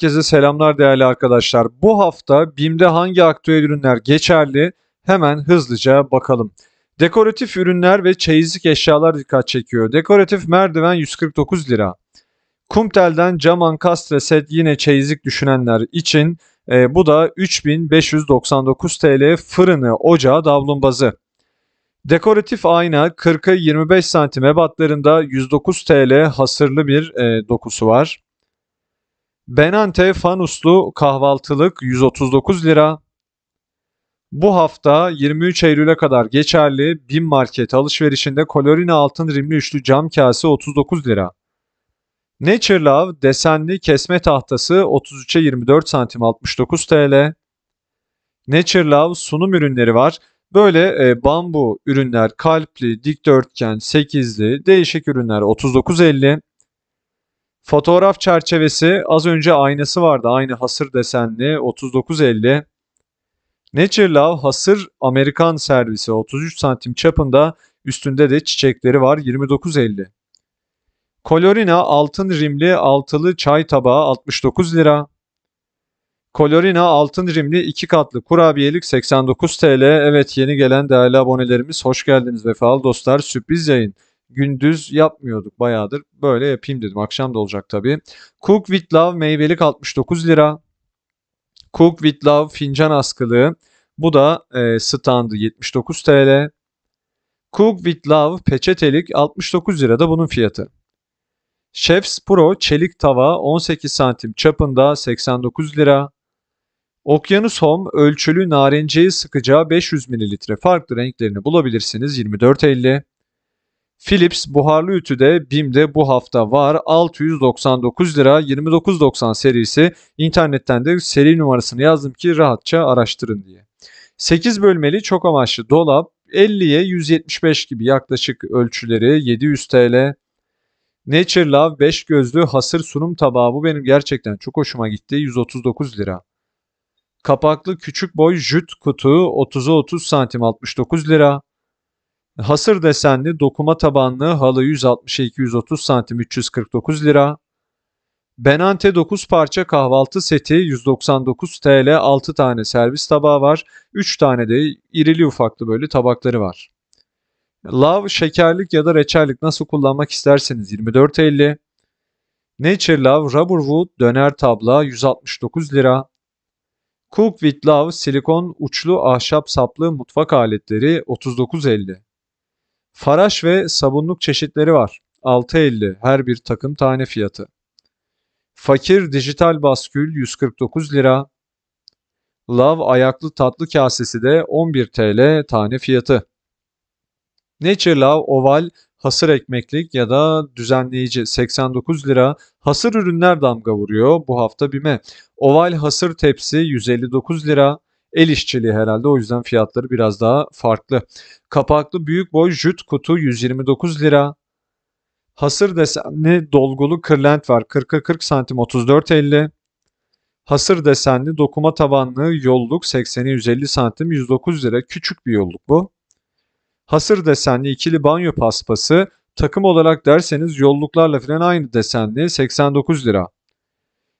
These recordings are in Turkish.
Herkese selamlar değerli arkadaşlar. Bu hafta BİM'de hangi aktüel ürünler geçerli? Hemen hızlıca bakalım. Dekoratif ürünler ve çeyizlik eşyalar dikkat çekiyor. Dekoratif merdiven 149 lira. Kumtel'den cam ankastre set yine çeyizlik düşünenler için e, bu da 3599 TL fırını, ocağı, davlumbazı. Dekoratif ayna 40'a 25 santim ebatlarında 109 TL hasırlı bir e, dokusu var. Benante fanuslu kahvaltılık 139 lira. Bu hafta 23 Eylül'e kadar geçerli BİM market alışverişinde Colorina altın rimli üçlü cam kase 39 lira. Nature Love desenli kesme tahtası 33'e 24 santim 69 TL. Nature Love sunum ürünleri var. Böyle e, bambu ürünler kalpli, dikdörtgen, sekizli, değişik ürünler 39.50. Fotoğraf çerçevesi az önce aynası vardı. Aynı hasır desenli 39.50. Nature Love hasır Amerikan servisi 33 santim çapında üstünde de çiçekleri var 29.50. Colorina altın rimli altılı çay tabağı 69 lira. Colorina altın rimli iki katlı kurabiyelik 89 TL. Evet yeni gelen değerli abonelerimiz hoş geldiniz vefalı dostlar. Sürpriz yayın. Gündüz yapmıyorduk bayağıdır. Böyle yapayım dedim. Akşam da olacak tabii. Cook with Love meyvelik 69 lira. Cook with Love fincan askılığı. Bu da e, standı 79 TL. Cook with Love peçetelik 69 lira da bunun fiyatı. Chef's Pro çelik tava 18 santim çapında 89 lira. Okyanus Home ölçülü narenciye sıkacağı 500 ml farklı renklerini bulabilirsiniz 24.50. Philips buharlı ütüde BİM'de bu hafta var 699 lira 29.90 serisi internetten de seri numarasını yazdım ki rahatça araştırın diye. 8 bölmeli çok amaçlı dolap 50'ye 175 gibi yaklaşık ölçüleri 700 TL. Nature Love 5 gözlü hasır sunum tabağı bu benim gerçekten çok hoşuma gitti 139 lira. Kapaklı küçük boy jüt kutu 30'a 30 santim 69 lira. Hasır desenli dokuma tabanlı halı 160'a 230 santim 349 lira. Benante 9 parça kahvaltı seti 199 TL 6 tane servis tabağı var. 3 tane de irili ufaklı böyle tabakları var. Love şekerlik ya da reçellik nasıl kullanmak isterseniz 24.50. Nature Love Rubber Wood döner tabla 169 lira. Cook with Love silikon uçlu ahşap saplı mutfak aletleri 39.50. Faraş ve sabunluk çeşitleri var. 6.50 her bir takım tane fiyatı. Fakir dijital baskül 149 lira. Love ayaklı tatlı kasesi de 11 TL tane fiyatı. Nature Love oval hasır ekmeklik ya da düzenleyici 89 lira. Hasır ürünler damga vuruyor bu hafta BİM'e. Oval hasır tepsi 159 lira. El işçiliği herhalde o yüzden fiyatları biraz daha farklı. Kapaklı büyük boy jüt kutu 129 lira. Hasır desenli dolgulu kırlent var 40'a 40 santim 34.50. Hasır desenli dokuma tabanlı yolluk 80'e 150 santim 109 lira. Küçük bir yolluk bu. Hasır desenli ikili banyo paspası takım olarak derseniz yolluklarla falan aynı desenli 89 lira.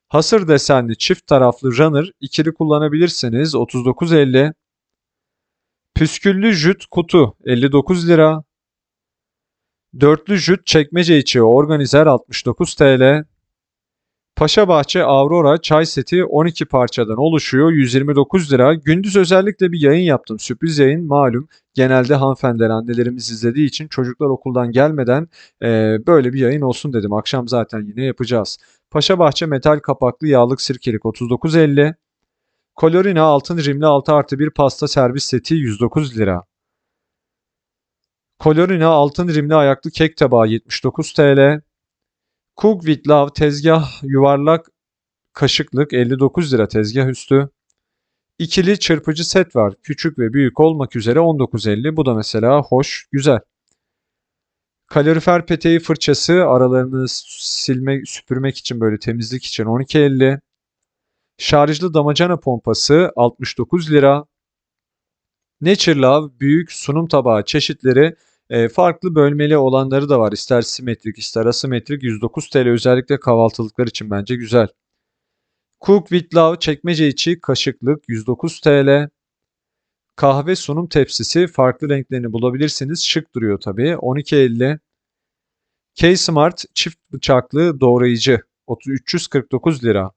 Hasır desenli çift taraflı runner ikili kullanabilirsiniz 39.50. Püsküllü jüt kutu 59 lira. Dörtlü jüt çekmece içi organizer 69 TL. Paşabahçe Aurora çay seti 12 parçadan oluşuyor 129 lira. Gündüz özellikle bir yayın yaptım. Sürpriz yayın malum. Genelde hanımefendiler annelerimiz izlediği için çocuklar okuldan gelmeden e, böyle bir yayın olsun dedim. Akşam zaten yine yapacağız. Paşabahçe metal kapaklı yağlık sirkelik 39.50. Colorina altın rimli 6 artı 1 pasta servis seti 109 lira. Colorina altın rimli ayaklı kek tabağı 79 TL. Cook with Love tezgah yuvarlak kaşıklık 59 lira tezgah üstü. İkili çırpıcı set var. Küçük ve büyük olmak üzere 19.50. Bu da mesela hoş, güzel. Kalorifer peteği fırçası aralarını silmek, süpürmek için böyle temizlik için 12.50. Şarjlı damacana pompası 69 lira. Nature Love büyük sunum tabağı çeşitleri e, farklı bölmeli olanları da var. İster simetrik ister asimetrik 109 TL özellikle kahvaltılıklar için bence güzel. Cook with Love çekmece içi kaşıklık 109 TL. Kahve sunum tepsisi farklı renklerini bulabilirsiniz. Şık duruyor tabii. 12.50. K-Smart çift bıçaklı doğrayıcı 30 349 lira.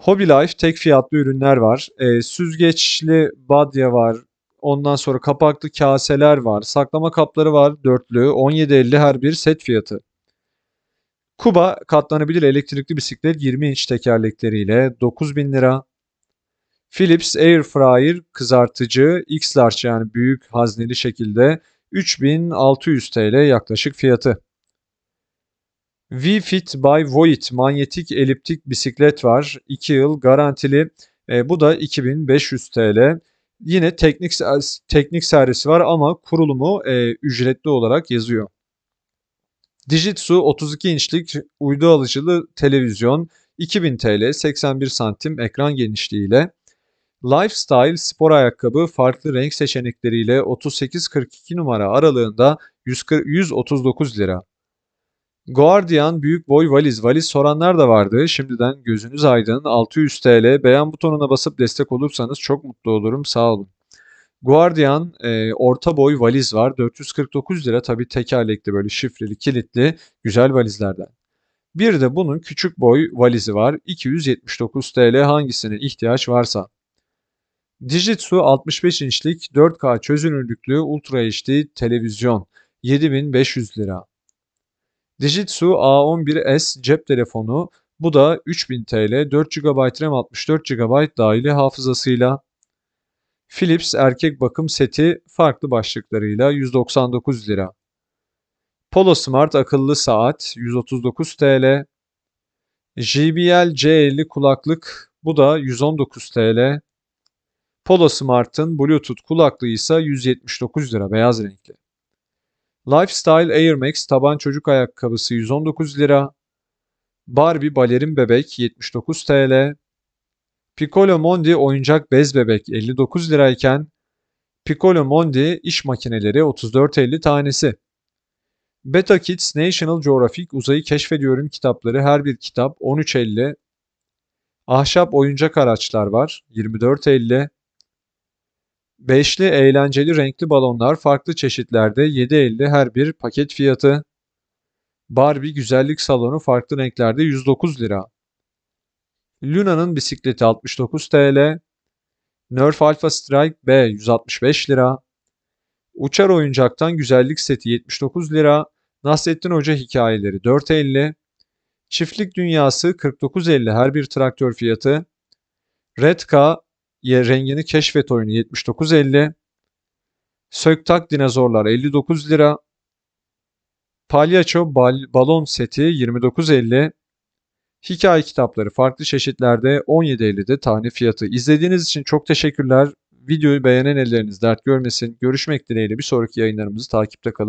Hobby Life tek fiyatlı ürünler var. E, süzgeçli badya var. Ondan sonra kapaklı kaseler var. Saklama kapları var. Dörtlü. 17.50 her bir set fiyatı. Kuba katlanabilir elektrikli bisiklet 20 inç tekerlekleriyle 9000 lira. Philips Air Fryer kızartıcı X large yani büyük hazneli şekilde 3600 TL yaklaşık fiyatı. V-Fit by Voit manyetik eliptik bisiklet var. 2 yıl garantili. E, bu da 2500 TL. Yine teknik teknik servisi var ama kurulumu e, ücretli olarak yazıyor. Dijitsu 32 inçlik uydu alıcılı televizyon 2000 TL 81 santim ekran genişliğiyle. Lifestyle spor ayakkabı farklı renk seçenekleriyle 38-42 numara aralığında 140, 139 lira. Guardian büyük boy valiz. Valiz soranlar da vardı. Şimdiden gözünüz aydın. 600 TL. Beğen butonuna basıp destek olursanız çok mutlu olurum. Sağ olun. Guardian e, orta boy valiz var. 449 lira. Tabii tekerlekli böyle şifreli, kilitli güzel valizlerden. Bir de bunun küçük boy valizi var. 279 TL hangisine ihtiyaç varsa. Dijitsu 65 inçlik 4K çözünürlüklü Ultra HD televizyon 7500 lira. Dijitsu A11s cep telefonu bu da 3000 TL 4 GB RAM 64 GB dahili hafızasıyla. Philips erkek bakım seti farklı başlıklarıyla 199 lira. Polo Smart akıllı saat 139 TL. JBL C50 kulaklık bu da 119 TL. Polo Smart'ın Bluetooth kulaklığı ise 179 lira beyaz renkli. Lifestyle Air Max taban çocuk ayakkabısı 119 lira. Barbie balerin bebek 79 TL. Piccolo Mondi oyuncak bez bebek 59 lirayken Piccolo Mondi iş makineleri 34.50 tanesi. Beta Kids National Geographic uzayı keşfediyorum kitapları her bir kitap 13.50. Ahşap oyuncak araçlar var 24.50. Beşli eğlenceli renkli balonlar farklı çeşitlerde 7.50 her bir paket fiyatı. Barbie güzellik salonu farklı renklerde 109 lira. Luna'nın bisikleti 69 TL. Nerf Alpha Strike B 165 lira. Uçar oyuncaktan güzellik seti 79 lira. Nasrettin Hoca hikayeleri 4.50. Çiftlik dünyası 49.50 her bir traktör fiyatı. Redka rengini keşfet oyunu 79.50. Söktak dinozorlar 59 lira. Palyaço bal balon seti 29.50. Hikaye kitapları farklı çeşitlerde 17.50'de tane fiyatı. İzlediğiniz için çok teşekkürler. Videoyu beğenen elleriniz dert görmesin. Görüşmek dileğiyle bir sonraki yayınlarımızı takipte kalın.